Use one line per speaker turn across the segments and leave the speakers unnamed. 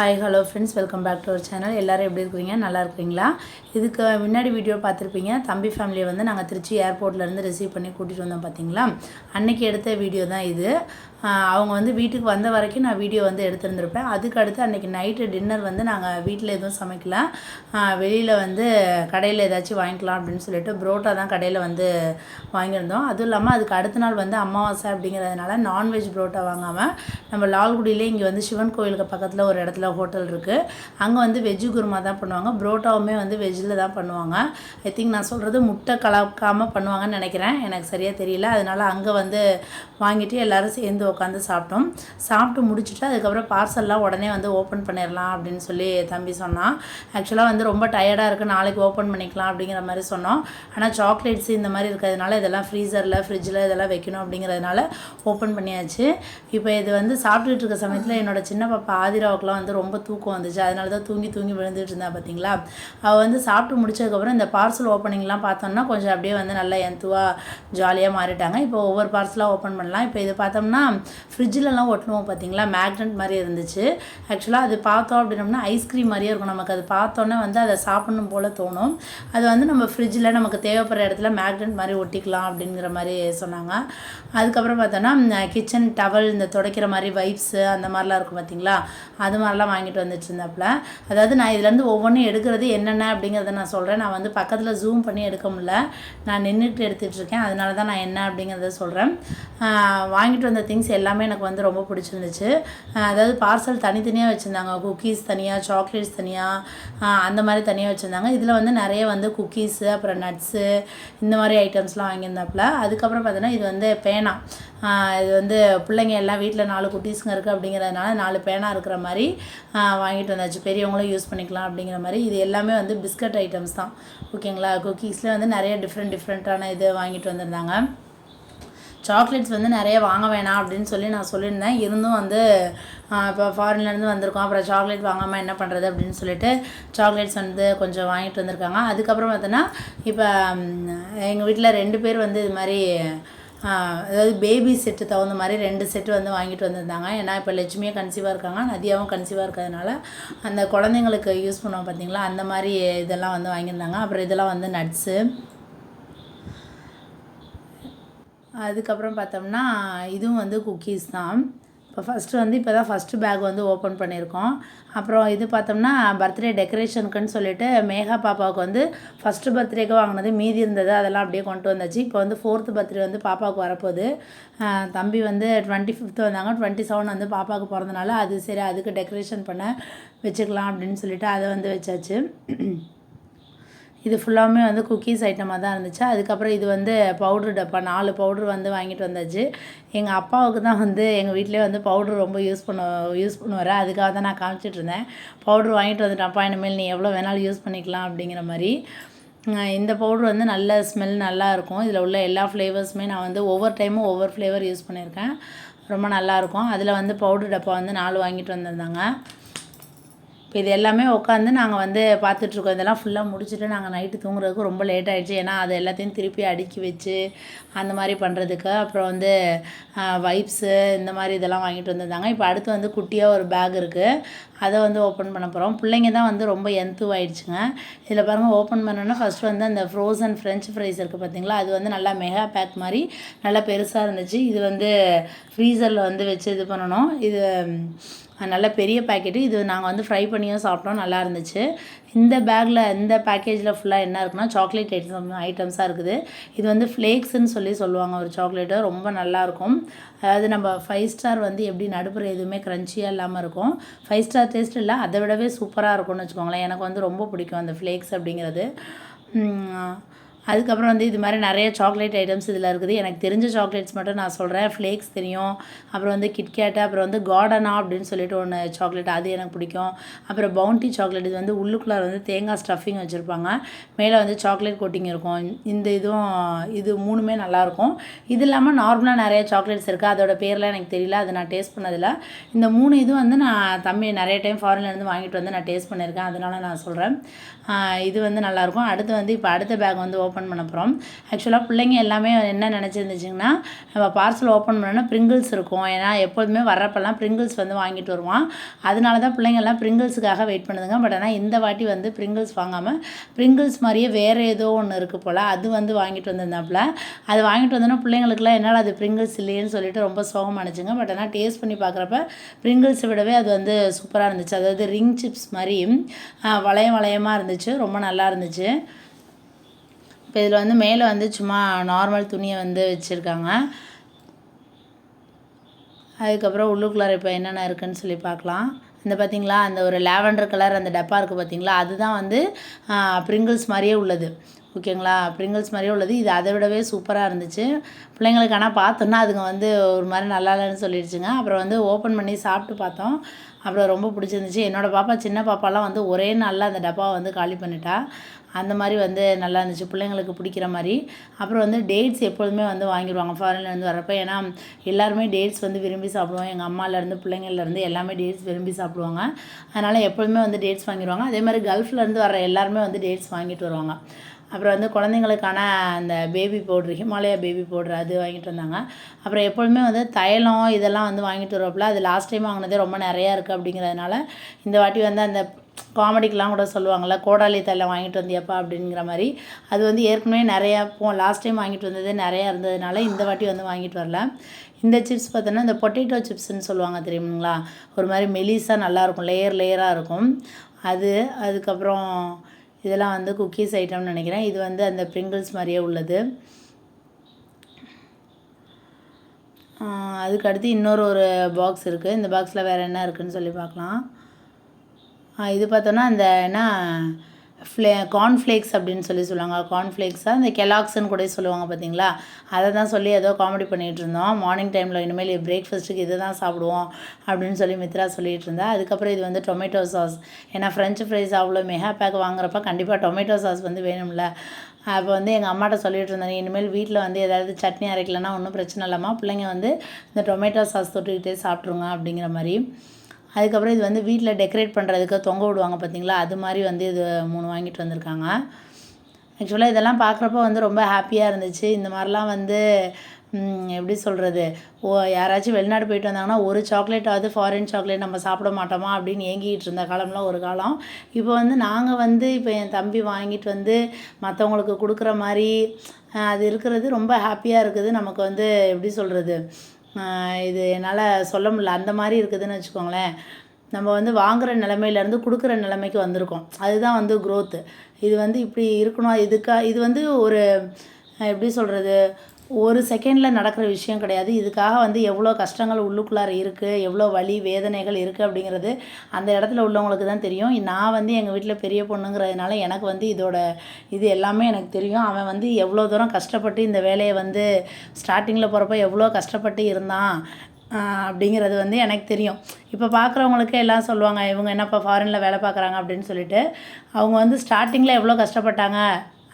Hi hello friends welcome back to our channel எல்லோரும் எப்படி இருக்கிறீங்க? நல்லா இருக்கிறீங்களா? இதுக்கு முன்னாடி வீடியோ பார்த்துருப்பீங்க. தம்பி ஃபேமிலியை வந்து நாங்கள் திருச்சி ஏர்போர்ட்லேருந்து ரிசீவ் பண்ணி கூட்டிகிட்டு வந்தோம் பார்த்தீங்களா அன்னைக்கு எடுத்த வீடியோ தான் இது. அவங்க வந்து வீட்டுக்கு வந்த வரைக்கும் நான் வீடியோ வந்து எடுத்திருந்திருப்பேன். அதுக்கு அடுத்து அன்றைக்கி நைட்டு டின்னர் வந்து நாங்கள் வீட்டில் எதுவும் சமைக்கல. வெளியில் வந்து கடையில் ஏதாச்சும் வாங்கிக்கலாம் அப்படின்னு சொல்லிட்டு புரோட்டா தான் கடையில் வந்து வாங்கியிருந்தோம். அதுவும் இல்லாமல் அதுக்கு அடுத்த நாள் வந்து அமாவாசை அப்படிங்கிறதுனால நான்வெஜ் புரோட்டா வாங்காமல் நம்ம லால்குடியிலே இங்கே வந்து சிவன் கோயிலுக்கு பக்கத்தில் ஒரு இடத்துல ஹோட்டல் இருக்குது அங்கே வந்து வெஜ்ஜு குருமா தான் பண்ணுவாங்க. புரோட்டாவுமே வந்து வெஜ்ஜில் தான் பண்ணுவாங்க. ஐ திங்க் நான் சொல்கிறது முட்டை கலக்காமல் பண்ணுவாங்கன்னு நினைக்கிறேன். எனக்கு சரியாக தெரியல. அதனால் அங்கே வந்து வாங்கிட்டு எல்லோரும் சேர்ந்து உட்காந்து சாப்பிட்டோம். சாப்பிட்டு முடிச்சுட்டு அதுக்கப்புறம் பார்சல்லாம் உடனே வந்து ஓப்பன் பண்ணிடலாம் அப்படின்னு சொல்லி தம்பி சொன்னான். ஆக்சுவலாக வந்து ரொம்ப டயர்டாக இருக்குது நாளைக்கு ஓப்பன் பண்ணிக்கலாம் அப்படிங்கிற மாதிரி சொன்னோம். ஆனால் சாக்லேட்ஸ் இந்த மாதிரி இருக்கிறதுனால இதெல்லாம் ஃப்ரீசரில் ஃப்ரிட்ஜில் இதெல்லாம் வைக்கணும் அப்படிங்கிறதுனால ஓப்பன் பண்ணியாச்சு. இப்போ இது வந்து சாப்பிட்டுட்டு இருக்க சமயத்தில் என்னோட சின்ன பாப்பா ஆதிராவுக்குலாம் வந்து ரொம்ப தூக்கம் வந்துச்சு. அதனால தான் தூங்கி தூங்கி விழுந்துட்டு இருந்தா பார்த்தீங்களா அவள் வந்து சாப்பிட்டு முடிச்சதுக்கப்புறம் இந்த பார்சல் ஓப்பனிங்லாம் பார்த்தோம்னா கொஞ்சம் அப்படியே வந்து நல்லா எந்துவாக ஜாலியாக மாறிட்டாங்க. இப்போ ஒவ்வொரு பார்சலாக ஓப்பன் பண்ணலாம். இப்போ இது பார்த்தோம்னா ஃப்ரிட்ஜிலலாம் ஒட்டணுவோம் பார்த்தீங்களா மேக்னெட் மாதிரி இருந்துச்சு. ஆக்சுவலாக அது பார்த்தோம் அப்படின்னோம்னா ஐஸ்கிரீம் மாதிரியே இருக்கும். நமக்கு அது பார்த்தோன்னே வந்து அதை சாப்பிடணும் போல் தோணும். அது வந்து நம்ம ஃப்ரிட்ஜில் நமக்கு தேவைப்படுற இடத்துல மேக்னெட் மாதிரி ஒட்டிக்கலாம் அப்படிங்கிற மாதிரி சொன்னாங்க. அதுக்கப்புறம் பார்த்தோன்னா கிச்சன் டவல் இந்த துடைக்கிற மாதிரி வைப்ஸு அந்த மாதிரிலாம் இருக்கும் பார்த்தீங்களா அது மாதிரிலாம் வாங்கிட்டு வந்துட்டு இருந்தாப்புல அதாவது நான் இதுலேருந்து ஒவ்வொன்றும் எடுக்கிறது என்னென்ன அப்படிங்கிறத நான் சொல்கிறேன் நான் வந்து பக்கத்தில் ஜூம் பண்ணி எடுக்க முடில நான் நின்றுட்டு எடுத்துகிட்டு இருக்கேன். அதனால தான் நான் என்ன அப்படிங்கிறத சொல்கிறேன் வாங்கிட்டு வந்த திங்ஸ் எல்லாமே எனக்கு வந்து ரொம்ப பிடிச்சிருந்துச்சு. அதாவது பார்சல் தனித்தனியாக வச்சுருந்தாங்க. குக்கீஸ் தனியாக சாக்லேட்ஸ் தனியாக அந்த மாதிரி தனியாக வச்சுருந்தாங்க. இதில் வந்து நிறைய வந்து குக்கீஸு அப்புறம் நட்ஸு இந்த மாதிரி ஐட்டம்ஸ்லாம் வாங்கியிருந்தாப்புல. அதுக்கப்புறம் பார்த்தோன்னா இது வந்து பேனா. இது வந்து பிள்ளைங்க எல்லாம் வீட்டில் நாலு குட்டீஸுங்க இருக்குது அப்படிங்கிறதுனால நாலு பேனா இருக்கிற மாதிரி வாங்கிட்டு வந்தாச்சு. பெரியவங்களும் யூஸ் பண்ணிக்கலாம் அப்படிங்கிற மாதிரி. இது எல்லாமே வந்து பிஸ்கட் ஐட்டம்ஸ் தான். ஓகேங்களா குக்கீஸில் வந்து நிறைய டிஃப்ரெண்ட் டிஃப்ரெண்ட்டான இது வாங்கிட்டு வந்திருந்தாங்க. சாக்லேட்ஸ் வந்து நிறைய வாங்க வேணாம் அப்படின்னு சொல்லி நான் சொல்லியிருந்தேன். இருந்தும் வந்து இப்போ ஃபாரின்லேருந்து வந்திருக்கோம். அப்புறம் சாக்லேட் வாங்காமல் என்ன பண்ணுறது அப்படின்னு சொல்லிட்டு சாக்லேட்ஸ் வந்து கொஞ்சம் வாங்கிட்டு வந்திருக்காங்க. அதுக்கப்புறம் பார்த்தோன்னா இப்போ எங்கள் வீட்டில் ரெண்டு பேர் வந்து இது மாதிரி அதாவது பேபி செட்டு தகுந்த மாதிரி ரெண்டு செட்டு வந்து வாங்கிட்டு வந்திருந்தாங்க. ஏன்னா இப்போ லட்சுமியாக கன்சீவாக இருக்காங்க. நதியாவும் கன்சீவாக இருக்கிறதுனால அந்த குழந்தைங்களுக்கு யூஸ் பண்ணுவோம் பார்த்தீங்களா அந்த மாதிரி இதெல்லாம் வந்து வாங்கியிருந்தாங்க. அப்புறம் இதெல்லாம் வந்து நட்ஸு அதுக்கப்புறம் பார்த்தோம்னா இதுவும் வந்து குக்கீஸ் தான். இப்போ ஃபஸ்ட்டு வந்து இப்போ தான் ஃபஸ்ட்டு பேக் வந்து ஓப்பன் பண்ணியிருக்கோம். அப்புறம் இது பார்த்தோம்னா பர்த்டே டெக்கரேஷனுக்குன்னு சொல்லிட்டு மேகா பாப்பாவுக்கு வந்து ஃபஸ்ட்டு பர்த்டேக்கு வாங்கினது மீதி இருந்தது அதெல்லாம் அப்படியே கொண்டு வந்தாச்சு. இப்போ வந்து ஃபோர்த்து பர்த்டே வந்து பாப்பாவுக்கு வரப்போகுது. தம்பி வந்து டுவெண்ட்டி ஃபிஃப்த்து வந்தாங்க டுவெண்ட்டி செவன் வந்து பாப்பாவுக்கு பிறந்தனால அது சரி அதுக்கு டெக்கரேஷன் பண்ண வச்சுக்கலாம் அப்படின்னு சொல்லிட்டு அதை வந்து வச்சாச்சு. இது ஃபுல்லாமே வந்து குக்கீஸ் ஐட்டமாக தான் இருந்துச்சு. அதுக்கப்புறம் இது வந்து பவுட்ரு டப்பா நாலு பவுட்ரு வந்து வாங்கிட்டு வந்தாச்சு. எங்கள் அப்பாவுக்கு தான் வந்து எங்கள் வீட்டிலே வந்து பவுட்ரு ரொம்ப யூஸ் பண்ண யூஸ் பண்ணுவார். அதுக்காக தான் நான் காமிச்சிட்டு இருந்தேன். பவுட்ரு வாங்கிட்டு வந்துட்டப்பா இனிமேல் நீ எவ்வளோ வேணாலும் யூஸ் பண்ணிக்கலாம் அப்படிங்கிற மாதிரி. இந்த பவுட்ரு வந்து நல்ல ஸ்மெல் நல்லா இருக்கும். இதில் உள்ள எல்லா ஃப்ளேவர்ஸுமே நான் வந்து ஒவ்வொரு டைமும் ஒவ்வொரு ஃப்ளேவர் யூஸ் பண்ணியிருக்கேன். ரொம்ப நல்லாயிருக்கும் அதில் வந்து பவுட்ரு டப்பா வந்து நாலு வாங்கிட்டு வந்திருந்தாங்க. இப்போ இது எல்லாமே உட்காந்து நாங்கள் வந்து பார்த்துட்ருக்கோம் இதெல்லாம் ஃபுல்லாக முடிச்சுட்டு நாங்கள் நைட்டு தூங்குறதுக்கு ரொம்ப லேட் ஆகிடுச்சு ஏன்னா அது எல்லாத்தையும் திருப்பி அடுக்கி வச்சு அந்த மாதிரி பண்ணுறதுக்கு அப்புறம் வந்து வைப்ஸு இந்த மாதிரி இதெல்லாம் வாங்கிட்டு வந்திருந்தாங்க. இப்போ அடுத்து வந்து குட்டியாக ஒரு பேக் இருக்குது அதை வந்து ஓப்பன் பண்ண போகிறோம் பிள்ளைங்க தான் வந்து ரொம்ப எந்துவாயிடுச்சுங்க இதில் பாருங்கள் ஓப்பன் பண்ணோன்னா ஃபஸ்ட் வந்து அந்த ஃப்ரோசன் ஃப்ரெஞ்ச் ஃப்ரைஸ் இருக்குது பார்த்தீங்களா அது வந்து நல்லா மெகா பேக் மாதிரி நல்லா பெருசாக இருந்துச்சு. இது வந்து ஃப்ரீசரில் வந்து வச்சு இது பண்ணணும். இது நல்ல பெரிய பேக்கெட்டு இது நாங்கள் வந்து ஃப்ரை பண்ணியும் சாப்பிட்டோம். நல்லா இருந்துச்சு. இந்த பேக்கில் இந்த பேக்கேஜில் ஃபுல்லாக என்ன இருக்குன்னா சாக்லேட் ஐட்டம் ஐட்டம்ஸாக இருக்குது. இது வந்து ஃப்ளேக்ஸ்ன்னு சொல்லி சொல்லுவாங்க ஒரு சாக்லேட்டு ரொம்ப நல்லாயிருக்கும். அதாவது நம்ம ஃபைவ் ஸ்டார் வந்து எப்படி நடுப்புற எதுவுமே க்ரன்ச்சியாக இல்லாமல் இருக்கும். ஃபைவ் ஸ்டார் டேஸ்ட் இல்லை அதை விடவே சூப்பராக இருக்கும்னு வச்சுக்கோங்களேன். எனக்கு வந்து ரொம்ப பிடிக்கும் அந்த ஃப்ளேக்ஸ் அப்படிங்கிறது. அதுக்கப்புறம் வந்து இது மாதிரி நிறைய சாக்லேட் ஐட்டம்ஸ் இதில் இருக்குது. எனக்கு தெரிஞ்ச சாக்லேட்ஸ் மட்டும் நான் சொல்கிறேன் ஃப்ளேக்ஸ் தெரியும். அப்புறம் வந்து கிட்கேட்டு அப்புறம் வந்து கார்டனா அப்படின்னு சொல்லிட்டு ஒன்று சாக்லேட் அது எனக்கு பிடிக்கும். அப்புறம் பவுண்டி சாக்லேட் இது வந்து உள்ளுக்குள்ளே வந்து தேங்காய் ஸ்டஃபிங் வச்சுருப்பாங்க. மேலே வந்து சாக்லேட் கோட்டிங் இருக்கும். இந்த இதுவும் இது மூணுமே நல்லாயிருக்கும் இது இல்லாமல் நார்மலாக நிறைய சாக்லேட்ஸ் இருக்குது அதோட பேர்லாம் எனக்கு தெரியல. அதை நான் டேஸ்ட் பண்ணதில்ல. இந்த மூணு இது வந்து நான் தம்பி நிறைய டைம் ஃபாரின்லேருந்து வாங்கிட்டு வந்து நான் டேஸ்ட் பண்ணியிருக்கேன். அதனால நான் சொல்கிறேன் இது வந்து நல்லாயிருக்கும் அடுத்து வந்து இப்போ அடுத்த பேக் வந்து ஓப்பன் பண்ண போகிறோம் ஆக்சுவலாக பிள்ளைங்க எல்லாமே என்ன நினச்சிருந்துச்சிங்கன்னா நம்ம பார்சல் ஓப்பன் பண்ணோன்னா ப்ரிங்கிள்ஸ் இருக்கும். ஏன்னா எப்போதுமே வர்றப்பெல்லாம் ப்ரிங்கிள்ஸ் வந்து வாங்கிட்டு வருவான். அதனால தான் பிள்ளைங்கள்லாம் பிரிங்கிள்ஸுக்காக ப்ரிங்கிள்ஸுக்காக வெயிட் பண்ணுதுங்க. பட் ஆனால் இந்த வாட்டி வந்து ப்ரிங்கிள்ஸ் வாங்காமல் ப்ரிங்கிள்ஸ் மாதிரியே வேறு ஏதோ ஒன்று இருக்குது போல் அது வந்து வாங்கிட்டு வந்திருந்தாப்புல. அது வாங்கிட்டு வந்தோன்னா பிள்ளைங்களுக்குலாம் என்னால் அது ப்ரிங்கிள்ஸ் இல்லையேன்னு சொல்லிட்டு ரொம்ப சோகம் அனுச்சுங்க பட் ஆனால் டேஸ்ட் பண்ணி பார்க்குறப்ப ப்ரிங்கிள்ஸை விடவே அது வந்து சூப்பராக இருந்துச்சு. அதாவது ரிங் சிப்ஸ் மாதிரி வளையம் வளையமாக இருந்துச்சு. ரொம்ப நல்லா இருந்துச்சு. இப்போ இதில் வந்து மேலே வந்து சும்மா நார்மல் துணியை வந்து வச்சுருக்காங்க. அதுக்கப்புறம் உள்ளுக்குள்ளார இப்போ என்னென்ன இருக்குதுன்னு சொல்லி பார்க்கலாம். இந்த பார்த்தீங்களா அந்த ஒரு லாவெண்டர் கலர் அந்த டப்பா இருக்குது பார்த்தீங்களா அதுதான் வந்து ப்ரிங்கிள்ஸ் மாதிரியே உள்ளது. ஓகேங்களா? ப்ரிங்கிள்ஸ் மாதிரியே உள்ளது. இது அதை விடவே சூப்பராக இருந்துச்சு. பிள்ளைங்களுக்கு ஆனால் பார்த்தோன்னா அதுங்க வந்து ஒரு மாதிரி நல்லா இல்லைன்னு சொல்லிடுச்சுங்க. அப்புறம் வந்து ஓப்பன் பண்ணி சாப்பிட்டு பார்த்தோம். அப்புறம் ரொம்ப பிடிச்சிருந்துச்சு. என்னோடய பாப்பா சின்ன பாப்பாலாம் வந்து ஒரே நாளில் அந்த டப்பாவை வந்து காலி பண்ணிட்டா. அந்த மாதிரி வந்து நல்லா இருந்துச்சு. பிள்ளைங்களுக்கு பிடிக்கிற மாதிரி. அப்புறம் வந்து டேட்ஸ் எப்பொழுதுமே வந்து வாங்கிடுவாங்க. ஃபாரின்லேருந்து வரப்போ ஏன்னா எல்லாருமே டேட்ஸ் வந்து விரும்பி சாப்பிடுவோம். எங்கள் அம்மாலேருந்து பிள்ளைங்கள்லேருந்து எல்லாமே டேட்ஸ் விரும்பி சாப்பிடுவாங்க. அதனால் எப்பொழுதுமே வந்து டேட்ஸ் வாங்கிடுவாங்க. அதே மாதிரி கல்ஃப்லேருந்து வர எல்லாருமே வந்து டேட்ஸ் வாங்கிட்டு வருவாங்க. அப்புறம் வந்து குழந்தைங்களுக்கான அந்த baby powder Himalaya baby powder அது வாங்கிட்டு வந்தாங்க. அப்புறம் எப்பொழுதுமே வந்து தைலம் இதெல்லாம் வந்து வாங்கிட்டு வருவாப்புல. அது லாஸ்ட் டைம் வாங்கினதே ரொம்ப நிறையா இருக்குது அப்படிங்கிறதுனால இந்த வாட்டி வந்து அந்த காமெடிக்கெலாம் கூட சொல்லுவாங்கள்ல கோடாலி தைலம் வாங்கிட்டு வந்தியப்பா அப்படிங்கிற மாதிரி. அது வந்து ஏற்கனவே நிறையா போ லாஸ்ட் டைம் வாங்கிட்டு வந்தது நிறையா இருந்ததுனால இந்த வாட்டி வந்து வாங்கிட்டு வரல. இந்த சிப்ஸ் பார்த்தோன்னா இந்த பொட்டேட்டோ சிப்ஸ்ன்னு சொல்லுவாங்க தெரியுங்களா ஒரு மாதிரி மெலிசாக நல்லாயிருக்கும் லேயர் லேயராக இருக்கும். அது அதுக்கப்புறம் இதெல்லாம் வந்து குக்கீஸ் ஐட்டம்னு நினைக்கிறேன். இது வந்து அந்த ப்ரிங்கிள்ஸ் மாதிரியே உள்ளது. அதுக்கடுத்து அதுக்கு அடுத்து இன்னொரு ஒரு பாக்ஸ் இருக்குது இந்த பாக்ஸில் வேறு என்ன இருக்குன்னு சொல்லி பார்க்கலாம். இது பார்த்தோன்னா அந்த என்ன ஃப்ளே கார்ன்ஃப்ளேக்ஸ் அப்படின்னு சொல்லி சொல்லுவாங்க. கார்ன்ஃப்ளேக்ஸாக இந்த கெலாக்ஸ்ன்னு கூட சொல்லுவாங்க பார்த்தீங்களா அதை தான் சொல்லி ஏதோ காமெடி பண்ணிகிட்டு இருந்தோம். மார்னிங் டைமில் இனிமேல் பிரேக்ஃபாஸ்ட்டுக்கு இதை தான் சாப்பிடுவோம் அப்படின்னு சொல்லி மித்ரா சொல்லிட்டு இருந்தா. அதுக்கப்புறம் இது வந்து டொமேட்டோ சாஸ் ஏன்னா ஃப்ரெஞ்சு ஃப்ரைஸ் அவ்வளோ மெகா பேக் வாங்குறப்ப கண்டிப்பாக டொமேட்டோ சாஸ் வந்து வேணும்ல. அப்போ வந்து எங்கள் அம்மாட்ட சொல்லிட்டு இருந்தேன் இனிமேல் வீட்டில் வந்து ஏதாவது சட்னி அரைக்கலன்னா ஒன்றும் பிரச்சனை இல்லாமல் பிள்ளைங்க வந்து இந்த டொமேட்டோ சாஸ் தொட்டுக்கிட்டே சாப்பிட்ருங்க அப்படிங்கிற மாதிரி. அதுக்கப்புறம் இது வந்து வீட்டில் டெக்கரேட் பண்ணுறதுக்கு தொங்க விடுவாங்க பார்த்தீங்களா? அது மாதிரி வந்து இது மூணு வாங்கிட்டு வந்திருக்காங்க. ஆக்சுவலாக இதெல்லாம் பார்க்குறப்ப வந்து ரொம்ப ஹாப்பியாக இருந்துச்சு. இந்த மாதிரிலாம் வந்து எப்படி சொல்கிறது ஓ யாராச்சும் வெளிநாடு போயிட்டு வந்தாங்கன்னா ஒரு சாக்லேட்டாவது ஃபாரின் சாக்லேட் நம்ம சாப்பிட மாட்டோமா அப்படின்னு ஏங்கிட்டு இருந்த காலம்லாம் ஒரு காலம். இப்போ வந்து நாங்கள் வந்து இப்போ என் தம்பி வாங்கிட்டு வந்து மற்றவங்களுக்கு கொடுக்குற மாதிரி அது இருக்கிறது ரொம்ப ஹாப்பியாக இருக்குது. நமக்கு வந்து எப்படி சொல்கிறது இது என்னால் சொல்ல முடியல. அந்த மாதிரி இருக்குதுன்னு வச்சுக்கோங்களேன். நம்ம வந்து வாங்குகிற நிலமையிலேருந்து கொடுக்குற நிலைமைக்கு வந்திருக்கோம். அதுதான் வந்து க்ரோத்து இது வந்து இப்படி இருக்கணும். இதுக்கா இது வந்து ஒரு எப்படி சொல்கிறது ஒரு செகண்டில் நடக்கிற விஷயம் கிடையாது. இதுக்காக வந்து எவ்வளோ கஷ்டங்கள் உள்ளுக்குள்ளார இருக்குது எவ்வளோ வலி வேதனைகள் இருக்குது அப்படிங்கிறது அந்த இடத்துல உள்ளவங்களுக்கு தான் தெரியும். நான் வந்து எங்கள் வீட்டில் பெரிய பொண்ணுங்கிறதுனால எனக்கு வந்து இதோட இது எல்லாமே எனக்கு தெரியும். அவன் வந்து எவ்வளோ தூரம் கஷ்டப்பட்டு இந்த வேலையை வந்து ஸ்டார்டிங்கில் போகிறப்ப எவ்வளோ கஷ்டப்பட்டு இருந்தான் அப்படிங்கிறது வந்து எனக்கு தெரியும். இப்போ பார்க்குறவங்களுக்கு எல்லாம் சொல்லுவாங்க இவங்க என்னப்பா ஃபாரினில் வேலை பார்க்குறாங்க அப்படின்னு சொல்லிட்டு. அவங்க வந்து ஸ்டார்டிங்கில் எவ்வளோ கஷ்டப்பட்டாங்க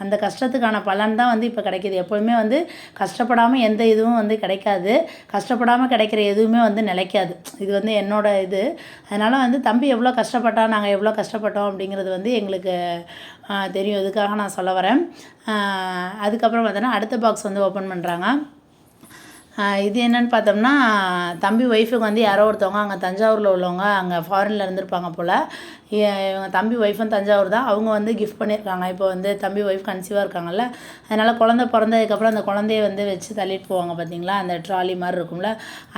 அந்த கஷ்டத்துக்கான பலன் தான் வந்து இப்போ கிடைக்கிது. எப்போவுமே வந்து கஷ்டப்படாமல் எந்த இதுவும் வந்து கிடைக்காது. கஷ்டப்படாமல் கிடைக்கிற எதுவுமே வந்து நிலைக்காது. இது வந்து என்னோட இது. அதனால் வந்து தம்பி எவ்வளோ கஷ்டப்பட்டா நாங்கள் எவ்வளோ கஷ்டப்பட்டோம் அப்படிங்கிறது வந்து எங்களுக்கு தெரியும். இதுக்காக நான் சொல்ல வரேன். அதுக்கப்புறம் பார்த்தோன்னா அடுத்த பாக்ஸ் வந்து ஓப்பன் பண்ணுறாங்க இது என்னென்னு பார்த்தோம்னா தம்பி ஒய்ஃபுக்கு வந்து யாரோ ஒருத்தவங்க அங்கே தஞ்சாவூரில் உள்ளவங்க அங்கே ஃபாரினில் இருந்திருப்பாங்க போல். இவங்க தம்பி ஒய்ஃபும் தஞ்சாவூர் தான். அவங்க வந்து கிஃப்ட் பண்ணியிருக்காங்க. இப்போ வந்து தம்பி ஒய்ஃப் கன்சீவாக இருக்காங்கல்ல. அதனால் குழந்த பிறந்ததுக்கப்புறம் அந்த குழந்தைய வந்து வச்சு தள்ளிட்டு போவாங்க பார்த்தீங்களா அந்த ட்ராலி மாதிரி இருக்கும்ல.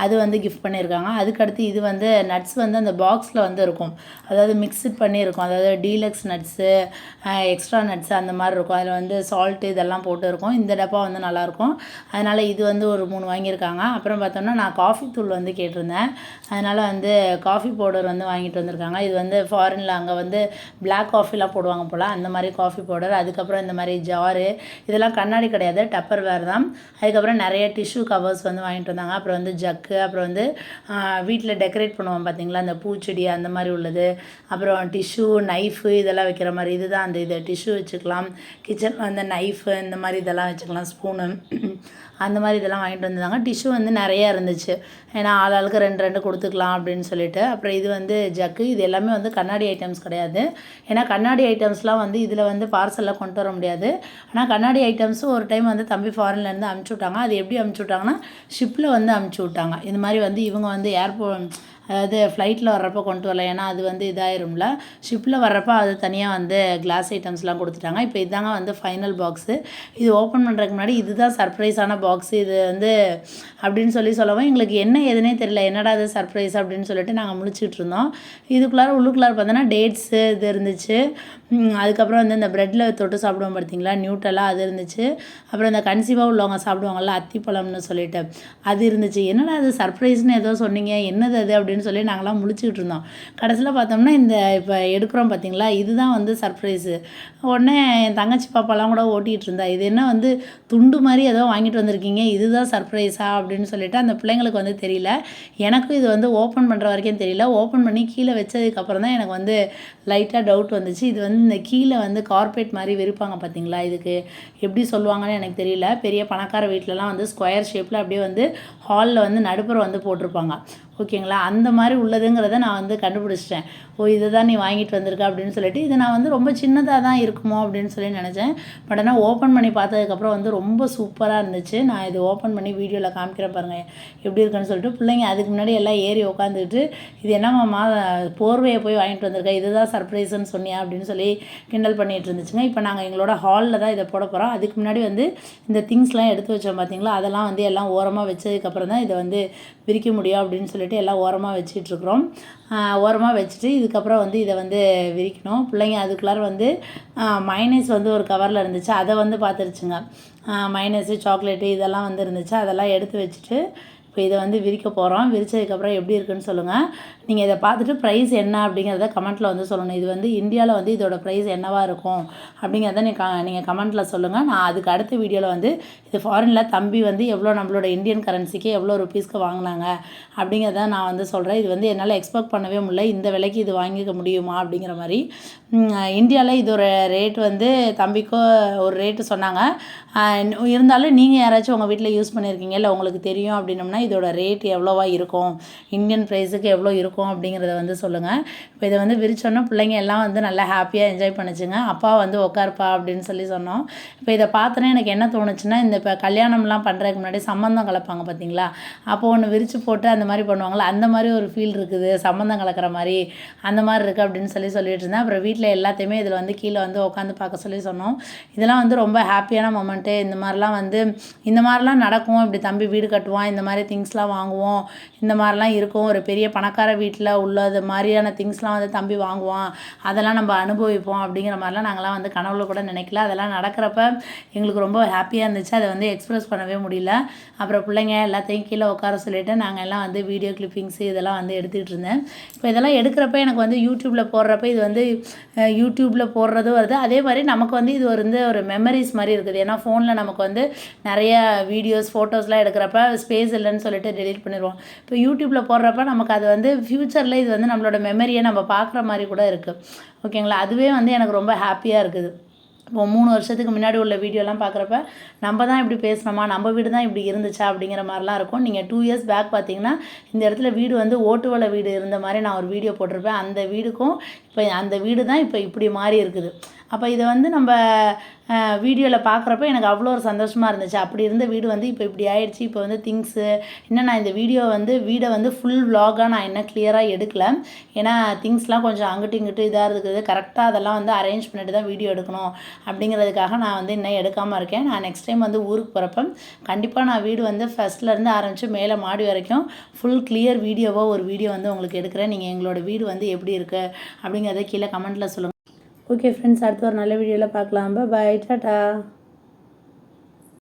அது வந்து கிஃப்ட் பண்ணியிருக்காங்க. அதுக்கடுத்து இது வந்து நட்ஸ் வந்து அந்த பாக்ஸில் வந்து இருக்கும். அதாவது மிக்ஸ்ட் பண்ணியிருக்கும். அதாவது டீலக்ஸ் நட்ஸு எக்ஸ்ட்ரா நட்ஸு அந்த மாதிரி இருக்கும். அதில் வந்து சால்ட்டு இதெல்லாம் போட்டு இருக்கும். இந்த டப்பா வந்து நல்லாயிருக்கும் அதனால் இது வந்து ஒரு மூணு வாங்கியிருக்காங்க. அப்புறம் பார்த்தோம்னா நான் காஃபி தூள் வந்து கேட்டிருந்தேன். அதனால் வந்து காஃபி பவுடர் வந்து வாங்கிட்டு வந்திருக்காங்க. இது வந்து ஃபாரின் கார்டனில் அங்கே வந்து பிளாக் காஃபிலாம் போடுவாங்க போல் அந்த மாதிரி காஃபி பவுடர் அதுக்கப்புறம் இந்த மாதிரி ஜாரு இதெல்லாம் கண்ணாடி கிடையாது டப்பர் வேர் தான். அதுக்கப்புறம் நிறைய டிஷ்யூ கவர்ஸ் வந்து வாங்கிட்டு வந்தாங்க. அப்புறம் வந்து ஜக்கு அப்புறம் வந்து வீட்டில் டெக்கரேட் பண்ணுவோம் பார்த்தீங்களா அந்த பூச்செடி அந்த மாதிரி உள்ளது. அப்புறம் டிஷ்யூ நைஃபு இதெல்லாம் வைக்கிற மாதிரி இதுதான் அந்த இது டிஷ்யூ வச்சுக்கலாம். கிச்சன் அந்த நைஃபு இந்த மாதிரி இதெல்லாம் வச்சுக்கலாம் ஸ்பூனு அந்த மாதிரி இதெல்லாம் வாங்கிட்டு வந்தாங்க டிஷ்யூ வந்து நிறையா இருந்துச்சு. ஏன்னா ஆள் ஆளுக்கு ரெண்டு ரெண்டு கொடுத்துக்கலாம் அப்படின்னு சொல்லிட்டு. அப்புறம் இது வந்து ஜக்கு. இது எல்லாமே வந்து கண்ணாடி ஐட்டம்ஸ் கிடையாது. ஏன்னா கண்ணாடி ஐட்டம்ஸ்லாம் வந்து இதில் வந்து பார்சலில் கொண்டு வர முடியாது. ஆனால் கண்ணாடி ஐட்டம்ஸும் ஒரு டைம் வந்து தம்பி ஃபாரின்லேருந்து அமுச்சு விட்டாங்க. அது எப்படி அமுச்சு விட்டாங்கன்னா ஷிப்பில் வந்து அமுச்சு விட்டாங்க. இது மாதிரி வந்து இவங்க வந்து ஏர்போ அதாவது ஃப்ளைட்டில் வர்றப்போ கொண்டு வரல. ஏன்னா அது வந்து இதாயிரும்ல. ஷிப்பில் வர்றப்போ அது தனியாக வந்து கிளாஸ் ஐட்டம்ஸ்லாம் கொடுத்துட்டாங்க. இப்போ இதாங்க வந்து ஃபைனல் பாக்ஸு இது ஓப்பன் பண்ணுறதுக்கு முன்னாடி இதுதான் சர்ப்ரைஸான பாக்ஸு இது வந்து அப்படின்னு சொல்லி சொல்லவும் எங்களுக்கு என்ன எதுனே தெரியல. என்னடா இது சர்ப்ரைஸ் அப்படின்னு சொல்லிட்டு நாங்கள் முழிச்சிட்டு இருந்தோம். இதுக்குள்ளார உள்ளுக்குள்ளார பார்த்தோன்னா டேட்ஸு இது இருந்துச்சு. அதுக்கப்புறம் வந்து இந்த ப்ரெட்டில் தொட்டு சாப்பிடுவோம் பார்த்தீங்களா நியூட்டெல்லாம் அது இருந்துச்சு. அப்புறம் இந்த கன்சீவாக உள்ளவங்க சாப்பிடுவாங்கள்ல அத்திப்பழம்னு சொல்லிட்டு. அது இருந்துச்சு. என்னடா அது சர்ப்ரைஸ்னு ஏதோ சொன்னீங்க. என்னது அது அப்படின்னு சொல்லி நாங்களாம் முழிச்சிக்கிட்டு இருந்தோம். கடைசியில் பார்த்தோம்னா இந்த இப்போ எடுக்கிறோம் பார்த்தீங்களா இதுதான் வந்து சர்ப்ரைஸு உடனே என் தங்கச்சி பாப்பாலாம் கூட ஓட்டிகிட்டு இருந்தா இது என்ன வந்து துண்டு மாதிரி ஏதோ வாங்கிட்டு வந்திருக்கீங்க? இதுதான் சர்ப்ரைஸா அப்படின்னு சொல்லிட்டு அந்த பிள்ளைங்களுக்கு வந்து தெரியல. எனக்கும் இது வந்து ஓப்பன் பண்ணுற வரைக்கும் தெரியல. ஓப்பன் பண்ணி கீழே வச்சதுக்கப்புறம் தான் எனக்கு வந்து லைட்டாக டவுட் வந்துச்சு. இது வந்து இந்த கீழே வந்து கார்பரேட் மாதிரி விரிப்பாங்க பார்த்தீங்களா இதுக்கு எப்படி சொல்லுவாங்கன்னு எனக்கு தெரியல. பெரிய பணக்கார வீட்டிலலாம் வந்து ஸ்கொயர் ஷேப்பில் அப்படியே வந்து ஹாலில் வந்து நடுப்புற வந்து போட்டிருப்பாங்க. ஓகேங்களா? அந்த மாதிரி உள்ளதுங்கிறத நான் வந்து கண்டுபிடிச்சிட்டேன். ஓ இதை தான் நீ வாங்கிட்டு வந்திருக்க அப்படின்னு சொல்லிட்டு இது நான் வந்து ரொம்ப சின்னதாக தான் இருக்குமோ அப்படின்னு சொல்லி நினச்சேன். பட் ஆனால் ஓப்பன் பண்ணி பார்த்ததுக்கப்புறம் வந்து ரொம்ப சூப்பராக இருந்துச்சு. நான் இது ஓப்பன் பண்ணி வீடியோவில் காமிக்கிறேன் பாருங்கள் எப்படி இருக்குன்னு சொல்லிட்டு. பிள்ளைங்க அதுக்கு முன்னாடி எல்லாம் ஏறி உட்காந்துக்கிட்டு இது என்னம்மா போர்வையை போய் வாங்கிட்டு வந்திருக்க இதுதான் சர்ப்ரைஸ்ன்னு சொன்னியா அப்படின்னு சொல்லி கிண்டல் பண்ணிகிட்டு இருந்துச்சுங்க. இப்போ நாங்கள் எங்களோட ஹாலில் தான் இதை போட போகிறோம் அதுக்கு முன்னாடி வந்து இந்த திங்ஸ்லாம் எடுத்து வச்சோம் பார்த்தீங்களா அதெல்லாம் வந்து எல்லாம் ஓரமாக வச்சதுக்கப்புறம் தான் இதை வந்து விரிக்க முடியும் அப்படின்னு சொல்லிட்டு எல்லாம் ஓரமாக வச்சிட்ருக்குறோம். ஓரமாக வச்சுட்டு இதுக்கப்புறம் வந்து இதை வந்து விரிக்கணும். பிள்ளைங்க அதுக்குள்ளார வந்து மைனஸ் வந்து ஒரு கவரில் இருந்துச்சு. அதை வந்து பார்த்துருச்சுங்க மைனஸு சாக்லேட்டு இதெல்லாம் வந்து இருந்துச்சு. அதெல்லாம் எடுத்து வச்சுட்டு இப்போ இதை வந்து விரிக்க போகிறோம் விரிச்சதுக்கப்புறம் எப்படி இருக்குன்னு சொல்லுங்கள் நீங்கள் இதை பார்த்துட்டு ப்ரைஸ் என்ன அப்படிங்கிறத கமெண்ட்டில் வந்து சொல்லணும். இது வந்து இந்தியாவில் வந்து இதோட ப்ரைஸ் என்னவாக இருக்கும் அப்படிங்கிறத நீ க நீங்கள் கமெண்ட்டில் சொல்லுங்கள் நான் அதுக்கு அடுத்த வீடியோவில் வந்து இது ஃபாரினில் தம்பி வந்து எவ்வளோ நம்மளோட இந்தியன் கரன்சிக்கு எவ்வளோ ருபீஸ்க்கு வாங்கினாங்க அப்படிங்கிறத நான் வந்து சொல்கிறேன் இது வந்து என்னால் எக்ஸ்பெக்ட் பண்ணவே முடியல. இந்த விலைக்கு இது வாங்கிக்க முடியுமா அப்படிங்கிற மாதிரி. இந்தியாவில் இது ஒரு ரேட் வந்து தம்பிக்கும் ஒரு ரேட்டு சொன்னாங்க. இருந்தாலும் நீங்கள் யாராச்சும் உங்கள் வீட்டில் யூஸ் பண்ணியிருக்கீங்க இல்லை உங்களுக்கு தெரியும் அப்படின்னம்னா இதோட ரேட் எவ்வளோவா இருக்கும்? இந்தியன் ப்ரைஸுக்கு எவ்வளோ இருக்கும்? அப்படிங்கிறத வந்து சொல்லுங்கள் இப்போ இதை வந்து விரிச்சோன்னா பிள்ளைங்க எல்லாம் வந்து நல்லா ஹாப்பியாக என்ஜாய் பண்ணுச்சுங்க. அப்பா வந்து உட்காருப்பா அப்படின்னு சொல்லி சொன்னோம். இப்போ இதை பார்த்தோன்னே எனக்கு என்ன தோணுச்சுன்னா இந்த இப்போ கல்யாணம்லாம் பண்ணுறதுக்கு முன்னாடி சம்மந்தம் கலப்பாங்க பார்த்தீங்களா அப்போ ஒன்று விரித்து போட்டு அந்த மாதிரி பண்ணுவாங்களா? அந்த மாதிரி ஒரு ஃபீல் இருக்குது. சம்மந்தம் கலக்கிற மாதிரி அந்த மாதிரி இருக்குது அப்படின்னு சொல்லி சொல்லிட்டு இருந்தேன். அப்புறம் வீட்டில் எல்லாத்தையுமே இதில் வந்து கீழே வந்து உட்காந்து பார்க்க சொல்லி சொன்னோம். இதெல்லாம் வந்து ரொம்ப ஹாப்பியான மொமெண்ட்டு இந்த மாதிரிலாம் வந்து இந்த மாதிரிலாம் நடக்கும். இப்படி தம்பி வீடு கட்டுவான். இந்த மாதிரி திங்ஸ்லாம் வாங்குவோம். இந்த மாதிரிலாம் இருக்கும். ஒரு பெரிய பணக்கார வீடு வீட்டில் உள்ளது மாதிரியான திங்ஸ்லாம் வந்து தம்பி வாங்குவான். அதெல்லாம் நம்ம அனுபவிப்போம் அப்படிங்கிற மாதிரிலாம் நாங்களாம் வந்து கனவுல கூட நினைக்கல. அதெல்லாம் நடக்கிறப்ப எங்களுக்கு ரொம்ப ஹாப்பியாக இருந்துச்சு. அதை வந்து எக்ஸ்ப்ரெஸ் பண்ணவே முடியல. அப்புறம் பிள்ளைங்க எல்லாத்தையும் கீழே உட்கார சொல்லிட்டு நாங்கள் எல்லாம் வந்து வீடியோ கிளிப்பிங்ஸ் இதெல்லாம் வந்து எடுத்துக்கிட்டு இருந்தேன். இப்போ இதெல்லாம் எடுக்கிறப்ப எனக்கு வந்து யூடியூப்பில் போடுறப்ப இது வந்து யூடியூப்பில் போடுறதும் வருது. அதே மாதிரி நமக்கு வந்து இது வந்து ஒரு மெமரிஸ் மாதிரி இருக்குது. ஏன்னா ஃபோனில் நமக்கு வந்து நிறைய வீடியோஸ் ஃபோட்டோஸ்லாம் எடுக்கிறப்ப ஸ்பேஸ் இல்லைன்னு சொல்லிட்டு டெலீட் பண்ணிடுவோம். இப்போ யூடியூப்பில் போடுறப்ப நமக்கு அது வந்து ஃப்யூச்சரில் இது வந்து நம்மளோட மெமரியை நம்ம பார்க்குற மாதிரி கூட இருக்குது ஓகேங்களா அதுவே வந்து எனக்கு ரொம்ப ஹாப்பியாக இருக்குது. இப்போ மூணு வருஷத்துக்கு முன்னாடி உள்ள வீடியோலாம் பார்க்குறப்ப நம்ம தான் இப்படி பேசுனோமா? நம்ம வீடு தான் இப்படி இருந்துச்சா? அப்படிங்கிற மாதிரிலாம் இருக்கும். நீங்கள் டூ இயர்ஸ் பேக் பார்த்தீங்கன்னா இந்த இடத்துல வீடு வந்து ஓட்டுவலை வீடு இருந்த மாதிரி நான் ஒரு வீடியோ போட்டிருப்பேன். அந்த வீடுக்கும் இப்போ அந்த வீடு தான் இப்போ இப்படி மாறி இருக்குது. அப்போ இதை வந்து நம்ம வீடியோவில் பார்க்குறப்ப எனக்கு அவ்வளோ ஒரு சந்தோஷமாக இருந்துச்சு. அப்படி இருந்த வீடு வந்து இப்போ இப்படி ஆயிடுச்சு. இப்போ வந்து திங்ஸு இன்னும் நான் இந்த வீடியோ வந்து வீடை வந்து ஃபுல் vlog-ஆ நான் இன்னும் கிளியராக எடுக்கல. ஏன்னா திங்ஸ்லாம் கொஞ்சம் அங்கிட்டு இங்கிட்டு இதாக இருக்குது கரெக்டாக அதெல்லாம் வந்து அரேஞ்ச் பண்ணிட்டு தான் வீடியோ எடுக்கணும். அப்படிங்கிறதுக்காக நான் வந்து இன்னும் எடுக்காமல் இருக்கேன். நான் நெக்ஸ்ட் டைம் வந்து ஊருக்கு போகிறப்ப கண்டிப்பாக நான் வீடு வந்து ஃபஸ்ட்லேருந்து ஆரம்பித்து மேலே மாடி வரைக்கும் ஃபுல் கிளியர் வீடியோவாக ஒரு வீடியோ வந்து உங்களுக்கு எடுக்கிறேன். நீங்கள் எங்களோட வீடு வந்து எப்படி இருக்குது அப்படிங்கிறத கீழே கமெண்ட்டில் சொல்லுங்கள் ஓகே ஃப்ரெண்ட்ஸ் அடுத்த ஒரு நல்ல வீடியோவில் பார்க்கலாம். பாய் டாட்டா